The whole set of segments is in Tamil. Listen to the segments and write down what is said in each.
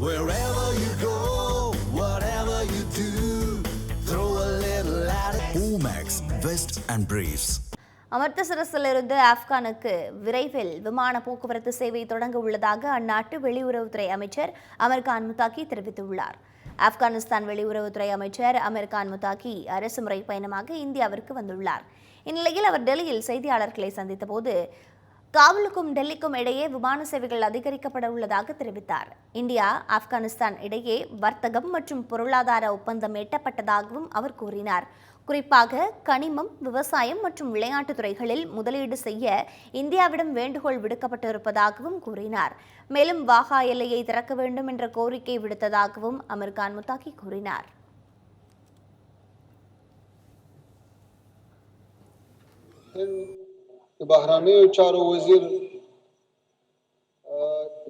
Wherever you go, whatever you do, throw a little at it. Omax, Vest and Briefs. அமிர்தசரஸிலிருந்து ஆப்கானுக்கு விரைவில் விமான போக்குவரத்து சேவை தொடங்க உள்ளதாக அந்நாட்டு வெளியுறவுத்துறை அமைச்சர் அமர் கான் முத்தாக்கி தெரிவித்துள்ளார் ஆப்கானிஸ்தான் வெளியுறவுத்துறை அமைச்சர் அமர் கான் முத்தாக்கி அரசுமுறை பயணமாக இந்தியாவிற்கு வந்துள்ளார் இந்நிலையில் அவர் டெல்லியில் செய்தியாளர்களை சந்தித்தபோது காபூலுக்கும் டெல்லிக்கும் இடையே விமான சேவைகள் அதிகரிக்கப்பட உள்ளதாக தெரிவித்தார். இந்தியா ஆப்கானிஸ்தான் இடையே வர்த்தகம் மற்றும் பொருளாதார ஒப்பந்தம் எட்டப்பட்டதாகவும் அவர் கூறினார். குறிப்பாக கனிமம் விவசாயம் மற்றும் விளையாட்டுத் துறைகளில் முதலீடு செய்ய இந்தியாவிடம் வேண்டுகோள் விடுக்கப்பட்டிருப்பதாகவும் கூறினார். மேலும் வாகா எல்லையை திறக்க வேண்டும் என்ற கோரிக்கை விடுத்ததாகவும் அமீர்கான் முத்தாக்கி கூறினார். د بهرانیو چارو وزیر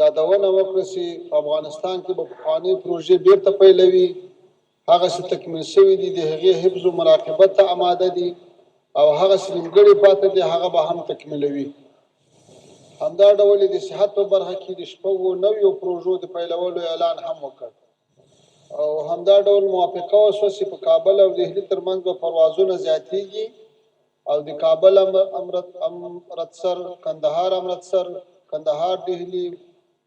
یادونه وکړه چې په افغانستان کې به پخوانۍ پروژې بیرته پیلوي. هغه څه تکمیل شوي دي د هغې حفظ و مراقبت ته آماده دي او هغه څه نیمګړي پاتې دي هغه به هم تکمیلوي. همدا ډول د صحت په برخه کې د شپږو نویو پروژو د پیلولو اعلان هم وکړ. او همدا ډول موافقه وشوه چې په کابل او دهلي ترمنځ به پروازونه زیاتیږي او د کابل ام- امرت امرتسر کندهار امرتسر کندهار دهلی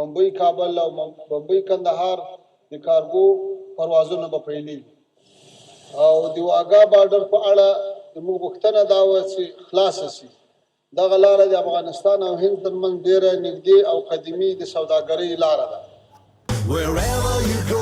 ممبئی کابل او مم- ممبئی کندهار د کارګو پروازونه به پیلېږي او د واګا بارډر په اړه زموږ غوښتنه دا وه چې خلاصه شي دغه لاره د افغانستان او هند ترمنځ ډیره نږدې او قدیمي د سوداګرۍ لاره ده Wherever you go,